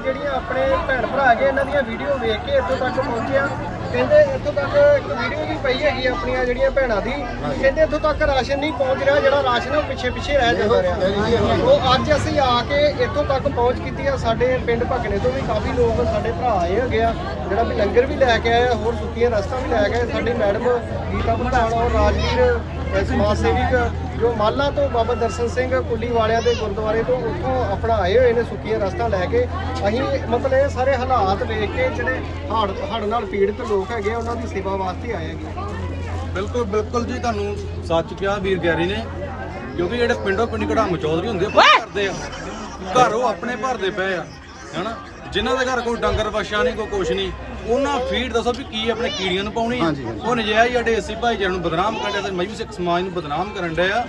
ਜਿਹੜੀਆਂ ਆਪਣੇ ਭੈਣ ਭਰਾ ਹੈਗੇ ਇਹਨਾਂ ਦੀਆਂ ਵੀਡੀਓ ਵੇਖ ਕੇ ਇੱਥੋਂ ਤੱਕ ਪਹੁੰਚੇ ਕਹਿੰਦੇ ਇੱਥੋਂ ਤੱਕ ਇੱਕ ਵੀਡੀਓ ਵੀ ਪਈ ਹੈਗੀ ਆਪਣੀਆਂ ਜਿਹੜੀਆਂ ਭੈਣਾਂ ਦੀ, ਕਹਿੰਦੇ ਇੱਥੋਂ ਤੱਕ ਰਾਸ਼ਨ ਨਹੀਂ ਪਹੁੰਚ ਰਿਹਾ, ਜਿਹੜਾ ਰਾਸ਼ਨ ਉਹ ਪਿੱਛੇ ਪਿੱਛੇ ਰਹਿ ਜਾਂਦਾ ਰਿਹਾ। ਉਹ ਅੱਜ ਅਸੀਂ ਆ ਕੇ ਇੱਥੋਂ ਤੱਕ ਪਹੁੰਚ ਕੀਤੀ ਆ, ਸਾਡੇ ਪਿੰਡ ਭਗਨੇ ਤੋਂ ਵੀ ਕਾਫੀ ਲੋਕ ਸਾਡੇ ਭਰਾ ਆਏ ਹੈਗੇ ਆ, ਜਿਹੜਾ ਵੀ ਲੰਗਰ ਵੀ ਲੈ ਕੇ ਆਇਆ ਹੋਰ ਸੁੱਕੀਆਂ ਰਸਤਾ ਵੀ ਲੈ ਕੇ ਆਏ, ਸਾਡੀ ਮੈਡਮ ਗੀਤਾ ਪ੍ਰਧਾਨ ਔਰ ਰਾਜਵੀਰ ਸਮਾਜ ਸੇਵਿਕ ਜੋ ਮਾਲਾ ਤੋਂ ਬਾਬਾ ਦਰਸ਼ਨ ਸਿੰਘ ਕੁੱਲੀ ਵਾਲਿਆਂ ਦੇ ਗੁਰਦੁਆਰੇ ਤੋਂ ਉੱਥੋਂ ਆਪਣਾ ਆਏ ਹੋਏ ਨੇ ਸੁੱਕੀਆਂ ਰਸਤਾਂ ਲੈ ਕੇ। ਅਸੀਂ ਮਤਲਬ ਇਹ ਸਾਰੇ ਹਾਲਾਤ ਵੇਖ ਕੇ ਜਿਹੜੇ ਹੜ੍ਹ ਹੜ੍ਹ ਨਾਲ ਪੀੜਤ ਲੋਕ ਹੈਗੇ ਆ, ਉਹਨਾਂ ਦੀ ਸੇਵਾ ਵਾਸਤੇ ਆਏ ਹੈਗੇ ਬਿਲਕੁਲ ਬਿਲਕੁਲ ਜੀ ਤੁਹਾਨੂੰ ਸੱਚ ਕਿਹਾ ਵੀਰ ਗੈਰੀ ਨੇ। ਕਿਉਂਕਿ ਜਿਹੜੇ ਪਿੰਡੋਂ ਪਿੰਡੀ ਕਢਾਮ ਚੌਧਰੀ ਹੁੰਦੇ ਆ ਘਰ ਉਹ ਆਪਣੇ ਭਰਦੇ ਪਏ ਆ। ਹੈਨਾ? ਜਿਨ੍ਹਾਂ ਦੇ ਘਰ ਕੋਈ ਡੰਗਰ ਵਛਾ ਨਹੀਂ ਕੋਈ ਕੁਛ ਨਹੀਂ ਉਹਨਾਂ ਫੀਡ ਦੱਸੋ ਵੀ ਕੀ ਆਪਣੇ ਕੀੜੀਆਂ ਨੂੰ ਪਾਉਣੀ ਆ? ਉਹ ਨਜਾਇਜ਼ ਸਾਡੇ ਏਸੀ ਭਾਈਚਾਰੇ ਨੂੰ ਬਦਨਾਮ ਕਰਨ ਦੇ ਤੇ ਮਜਬੀ ਸਿੱਖ ਸਮਾਜ ਨੂੰ ਬਦਨਾਮ ਕਰਨ ਦੇ ਆ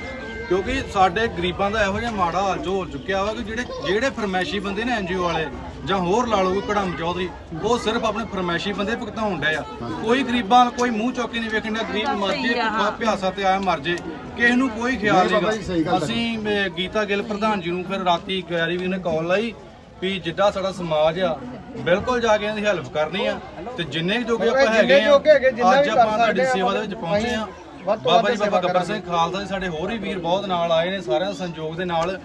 ਕਿਉਂਕਿ ਸਾਡੇ ਗਰੀਬਾਂ ਦਾ ਇਹੋ ਜਿਹਾ ਮਾੜਾ ਹਾਲ ਜੋ ਹੋ ਚੁੱਕਿਆ ਵਾ ਕਿ ਜਿਹੜੇ ਜਿਹੜੇ ਫਰਮੈਸ਼ੀ ਬੰਦੇ ਨੇ ਐਨਜੀਓ ਵਾਲੇ ਜਾਂ ਹੋਰ ਲਾ ਲਓ ਕੋਈ ਕੜਮ ਚੌਧਰੀ ਉਹ ਸਿਰਫ ਆਪਣੇ ਫਰਮੈਸ਼ੀ ਬੰਦੇ ਭੁਗਤਾਉਣ ਡਏ ਆ। ਕੋਈ ਗਰੀਬਾਂ ਵੱਲ ਕੋਈ ਮੂੰਹ ਚੌਕੀ ਨਹੀਂ ਵੇਖਣ ਡਿਆ ਗਰੀਬ ਮਰ ਜੇ ਭੁੱਖਾ ਪਿਆਸਾ ਤੇ ਆਇਆ ਮਰ ਜੇ ਕਿਸੇ ਨੂੰ ਕੋਈ ਖਿਆਲ ਨਹੀਂ ਅਸੀਂ ਅਹ, ਗੀਤਾ ਗਿੱਲ ਪ੍ਰਧਾਨ ਜੀ ਨੂੰ ਫਿਰ ਰਾਤੀ ਗੈਰੀ ਵੀ ਨੇ ਕਾਲ ਲਾਈ ਵੀ ਜਿੱਦਾਂ ਸਾਡਾ ਸਮਾਜ ਆ ਬਿਲਕੁਲ ਜਾ ਕੇ ਇਹਦੀ ਹੈਲਪ ਕਰਨੀ ਆ। ਤੇ ਜਿੰਨੇ ਕੁ ਜੋਗੇ ਆਪਾਂ ਹੈਗੇ ਆ ਅੱਜ ਵੀ ਆਪਾਂ ਤੁਹਾਡੀ ਸੇਵਾ ਦੇ ਵਿੱਚ ਪਹੁੰਚੇ ਆ। ਬਾਬਾ ਜੀ ਬਾਬਾ ਗੱਬਰ ਸਿੰਘ ਖਾਲਸਾ ਜੀ ਸਾਡੇ ਹੋਰ ਵੀ ਵੀਰ ਬਹੁਤ ਨਾਲ ਆਏ ਨੇ ਸਾਰਿਆਂ ਦੇ ਸੰਯੋਗ ਦੇ ਨਾਲ।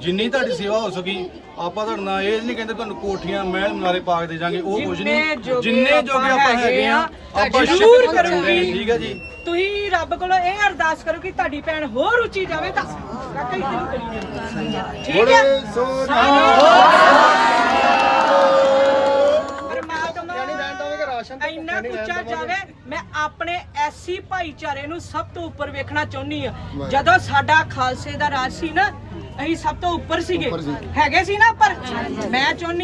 ਜਿੰਨੀ ਤੁਹਾਡੀ ਸੇਵਾ ਹੋ ਸਕੀ ਆਪਾਂ ਤੁਹਾਡੇ ਨਾਲ ਇਹ ਨਹੀਂ ਕਹਿੰਦੇ ਤੁਹਾਨੂੰ ਕੋਠੀਆਂ ਮਹਿਲ ਮਨਾਰੇ ਪਾ ਕੇ ਦੇ ਜਾਾਂਗੇ ਉਹ ਕੁਝ ਨਹੀਂ। ਜਿੰਨੇ ਜੋਗੇ ਆਪਾਂ ਹੈਗੇ ਆ ਆਪਾਂ ਜ਼ਰੂਰ ਕਰੂੰਗੀ। ਠੀਕ ਹੈ ਜੀ। ਤੁਸੀਂ ਰੱਬ ਕੋਲੋਂ ਇਹ ਅਰਦਾਸ ਕਰੋ ਕਿ ਤੁਹਾਡੀ ਭੈਣ ਹੋਰ ਉੱਚੀ ਜਾਵੇ ਤਾਂ। ਕਾਕਾ ਇੱਥੇ ਨੂੰ ਕਰੀ ਜਾਂਦੇ ਠੀਕ ਹੈ। ਪਰਮਾਤਮਾ ਉੱਚਾ ਦੇਵਾਂਗੇ। ਜਾਵੇ ਮੈਂ ਆਪਣੇ ਐਸੀ ਭਾਈਚਾਰੇ ਨੂੰ ਸਭ ਤੋਂ ਉੱਪਰ ਵੇਖਣਾ ਚਾਹੁੰਦੀ ਆ ਜਦੋਂ ਸਾਡਾ ਖਾਲਸੇ ਦਾ ਰਾਜ ਸੀ ਨਾ ਅਸੀਂ ਸਭ ਤੋਂ ਉੱਪਰ ਸੀਗੇ। ਹੈਗੇ ਸੀ ਨਾ ਪਰ ਮੈਂ ਚਾਹੁੰਦੀ